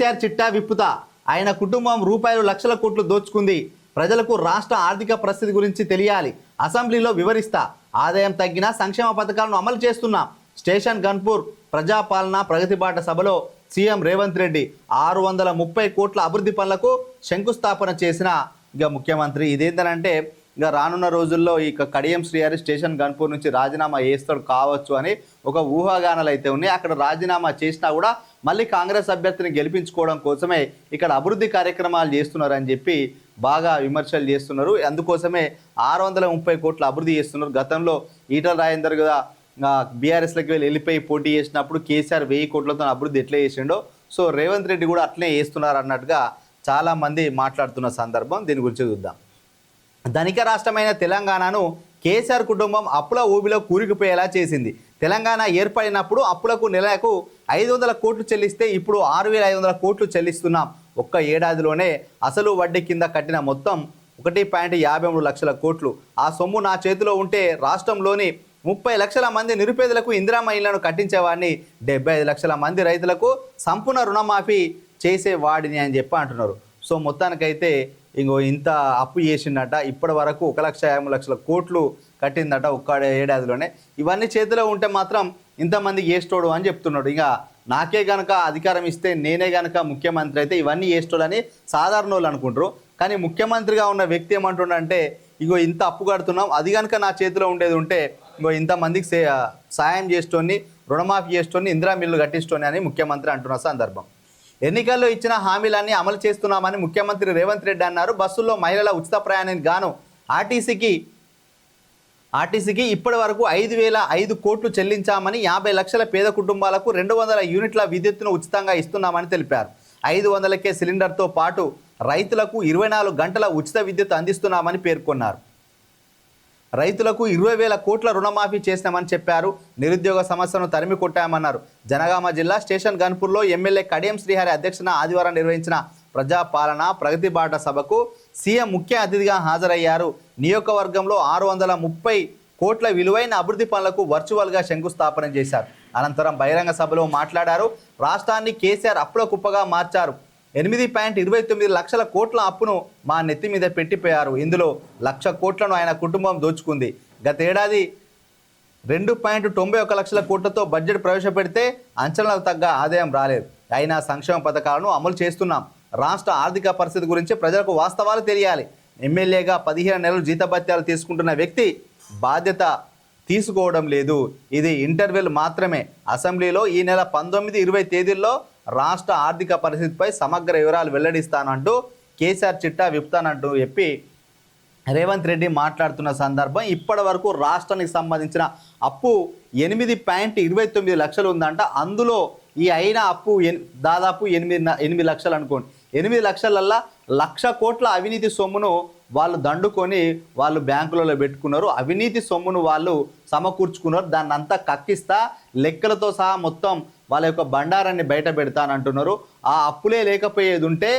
కేసీఆర్ చిట్టా విప్పుతా. ఆయన కుటుంబం రూపాయలు లక్షల కోట్లు దోచుకుంది. ప్రజలకు రాష్ట్ర ఆర్థిక పరిస్థితి గురించి తెలియాలి. అసెంబ్లీలో వివరిస్తా. ఆదాయం తగ్గిన సంక్షేమ పథకాలను అమలు చేస్తున్నాం. స్టేషన్ గన్పూర్ ప్రజాపాలన ప్రగతిబాట సభలో సీఎం రేవంత్ రెడ్డి ఆరు వందల ముప్పై కోట్ల అభివృద్ధి పనులకు శంకుస్థాపన చేసిన ఇక ముఖ్యమంత్రి. ఇదేంటంటే ఇంకా రానున్న రోజుల్లో ఇక కడియం శ్రీహరి స్టేషన్ గన్పూర్ నుంచి రాజీనామా చేస్తాడు కావచ్చు అని ఒక ఊహాగానాలు అయితే ఉన్నాయి. అక్కడ రాజీనామా చేసినా కూడా మళ్ళీ కాంగ్రెస్ అభ్యర్థిని గెలిపించుకోవడం కోసమే ఇక్కడ అభివృద్ధి కార్యక్రమాలు చేస్తున్నారని చెప్పి బాగా విమర్శలు చేస్తున్నారు. అందుకోసమే ఆరు వందల ముప్పై కోట్ల అభివృద్ధి చేస్తున్నారు. గతంలో ఈటల రాజేందర్ కదా బీఆర్ఎస్లోకి వెళ్ళి వెళ్ళిపోయి పోటీ చేసినప్పుడు కేసీఆర్ వెయ్యి కోట్లతో అభివృద్ధి ఎట్లా చేసిండో సో రేవంత్ రెడ్డి కూడా అట్లే చేస్తున్నారు అన్నట్టుగా చాలామంది మాట్లాడుతున్న సందర్భం. దీని గురించి చూద్దాం. ధనిక రాష్ట్రమైన తెలంగాణను కేసీఆర్ కుటుంబం అప్పుల ఊబిలో కూరుకుపోయేలా చేసింది. తెలంగాణ ఏర్పడినప్పుడు అప్పులకు నెలకు ఐదు వందల కోట్లు చెల్లిస్తే ఇప్పుడు ఆరు వేల ఐదు వందల కోట్లు చెల్లిస్తున్నాం. ఒక్క ఏడాదిలోనే అసలు వడ్డీ కింద కట్టిన మొత్తం ఒకటి పాయింట్ యాభై మూడు లక్షల కోట్లు. ఆ సొమ్ము నా చేతిలో ఉంటే రాష్ట్రంలోని ముప్పై లక్షల మంది నిరుపేదలకు ఇందిరామ ఇళ్ళను కట్టించేవాడిని డెబ్బై ఐదు లక్షల మంది రైతులకు సంపూర్ణ రుణమాఫీ చేసేవాడిని అని చెప్పి అంటున్నారు. సో మొత్తానికైతే ఇంకో ఇంత అప్పు చేసిండట ఇప్పటి వరకు ఒక లక్ష యాభై లక్షల కోట్లు కట్టిందట ఒక్క ఏడాదిలోనే. ఇవన్నీ చేతిలో ఉంటే మాత్రం ఇంతమంది చేస్తోడు అని చెప్తున్నాడు. ఇక నాకే గనక అధికారం ఇస్తే నేనే గనక ముఖ్యమంత్రి అయితే ఇవన్నీ చేస్తోడని సాధారణ వాళ్ళు అనుకుంటారు. కానీ ముఖ్యమంత్రిగా ఉన్న వ్యక్తి ఏమంటుండంటే ఇగో ఇంత అప్పు కడుతున్నాం అది కనుక నా చేతిలో ఉండేది ఉంటే ఇంకో ఇంతమందికి సే సాయం చేస్తోని రుణమాఫీ చేస్తోని ఇందిరా మిల్లు కట్టిస్తోని అని ముఖ్యమంత్రి అంటున్న సందర్భం. ఎన్నికల్లో ఇచ్చిన హామీలన్నీ అమలు చేస్తున్నామని ముఖ్యమంత్రి రేవంత్ రెడ్డి అన్నారు. బస్సుల్లో మహిళల ఉచిత ప్రయాణానికి గాను ఆర్టీసీకి ఆర్టీసీకి ఇప్పటి వరకు ఐదు వేల ఐదు కోట్లు చెల్లించామని యాభై లక్షల పేద కుటుంబాలకు రెండు వందల యూనిట్ల విద్యుత్తును ఉచితంగా ఇస్తున్నామని తెలిపారు. ఐదు వందలకే సిలిండర్తో పాటు రైతులకు ఇరవై నాలుగు గంటల ఉచిత విద్యుత్ అందిస్తున్నామని పేర్కొన్నారు. రైతులకు ఇరవై వేల కోట్ల రుణమాఫీ చేసినామని చెప్పారు. నిరుద్యోగ సమస్యను తరిమి కొట్టామన్నారు. జనగామ జిల్లా స్టేషన్ గన్పూర్లో ఎమ్మెల్యే కడియం శ్రీహరి అధ్యక్షన ఆదివారం నిర్వహించిన ప్రజాపాలన ప్రగతి బాట సభకు సీఎం ముఖ్య అతిథిగా హాజరయ్యారు. నియోజకవర్గంలో ఆరు వందల ముప్పై కోట్ల విలువైన అభివృద్ధి పనులకు వర్చువల్గా శంకుస్థాపన చేశారు. అనంతరం బహిరంగ సభలో మాట్లాడారు. రాష్ట్రాన్ని కేసీఆర్ అప్పుల కుప్పగా మార్చారు. ఎనిమిది పాయింట్ ఇరవై తొమ్మిది లక్షల కోట్ల అప్పును మా నెత్తి మీద పెట్టిపోయారు. ఇందులో లక్ష కోట్లను ఆయన కుటుంబం దోచుకుంది. గతేడాది రెండు పాయింట్ తొంభై ఒక లక్షల కోట్లతో బడ్జెట్ ప్రవేశపెడితే అంచనాలకు తగ్గ ఆదాయం రాలేదు. అయినా సంక్షేమ పథకాలను అమలు చేస్తున్నాం. రాష్ట్ర ఆర్థిక పరిస్థితి గురించి ప్రజలకు వాస్తవాలు తెలియాలి. ఎమ్మెల్యేగా పదిహేను నెలలు జీతభత్యాలు తీసుకుంటున్న వ్యక్తి బాధ్యత తీసుకోవడం లేదు. ఇది ఇంటర్వెల్ మాత్రమే. అసెంబ్లీలో ఈ నెల పంతొమ్మిది ఇరవై తేదీల్లో రాష్ట్ర ఆర్థిక పరిస్థితిపై సమగ్ర వివరాలు వెల్లడిస్తానంటూ కేసీఆర్ చిట్టా విప్తానంటూ చెప్పి రేవంత్ రెడ్డి మాట్లాడుతున్న సందర్భం ఇప్పటి వరకు రాష్ట్రానికి సంబంధించిన అప్పు ఎనిమిది పాయింట్ ఇరవై తొమ్మిది లక్షలు ఉందంట. అందులో ఈ అయిన అప్పు ఎన్- దాదాపు ఎనిమిది ఎనిమిది లక్షలు అనుకోండి. ఎనిమిది లక్షలల్లా లక్ష కోట్ల అవినీతి సొమ్మును వాళ్ళు దండుకొని వాళ్ళు బ్యాంకులలో పెట్టుకున్నారు. అవినీతి సొమ్మును వాళ్ళు సమకూర్చుకున్నారు. దాన్ని అంతా కక్కిస్తా లెక్కలతో సహా మొత్తం వాళ్ళ యొక్క బండారాన్ని బయట పెడతానంటున్నారు ఆ అప్పులే లేకపోయేది ఉంటే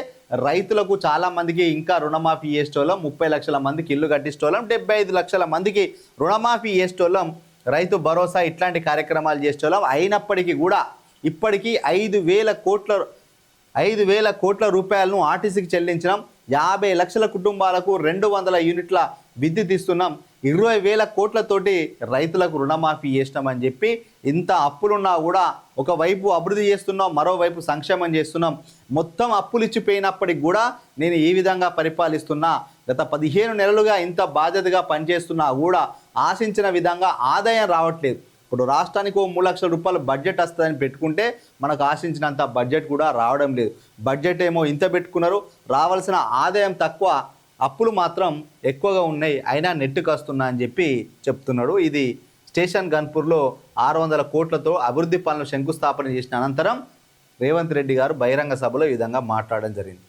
రైతులకు చాలామందికి ఇంకా రుణమాఫీ చేసేటోళ్ళం ముప్పై లక్షల మందికి ఇల్లు కట్టించేటోళ్ళం డెబ్బై ఐదు లక్షల మందికి రుణమాఫీ చేసేటోళ్ళం రైతు భరోసా ఇట్లాంటి కార్యక్రమాలు చేసేటోళ్ళం. అయినప్పటికీ కూడా ఇప్పటికీ ఐదు వేల కోట్ల ఐదు వేల కోట్ల రూపాయలను ఆర్టీసీకి చెల్లించినాం. యాభై లక్షల కుటుంబాలకు రెండు వందల యూనిట్ల విద్యుత్ ఇస్తున్నాం. ఇరవై వేల కోట్లతోటి రైతులకు రుణమాఫీ చేసినామని చెప్పి ఇంత అప్పులున్నా కూడా ఒకవైపు అభివృద్ధి చేస్తున్నాం మరోవైపు సంక్షేమం చేస్తున్నాం. మొత్తం అప్పులు ఇచ్చిపోయినప్పటికి కూడా నేను ఈ విధంగా పరిపాలిస్తున్నా గత పదిహేను నెలలుగా ఇంత బాధ్యతగా పనిచేస్తున్నా కూడా ఆశించిన విధంగా ఆదాయం రావట్లేదు. ఇప్పుడు రాష్ట్రానికి ఓ మూడు లక్షల రూపాయలు బడ్జెట్ వస్తుందని పెట్టుకుంటే మనకు ఆశించినంత బడ్జెట్ కూడా రావడం లేదు. బడ్జెట్ ఏమో ఇంత పెట్టుకున్నారు రావాల్సిన ఆదాయం తక్కువ అప్పులు మాత్రం ఎక్కువగా ఉన్నాయి అయినా నెట్టు కాస్తున్నా అని చెప్పి చెప్తున్నాడు. ఇది స్టేషన్ గన్పూర్లో ఆరు వందల కోట్లతో అభివృద్ధి పనులు శంకుస్థాపన చేసిన అనంతరం రేవంత్ రెడ్డి గారు బహిరంగ సభలో ఈ విధంగా మాట్లాడడం జరిగింది.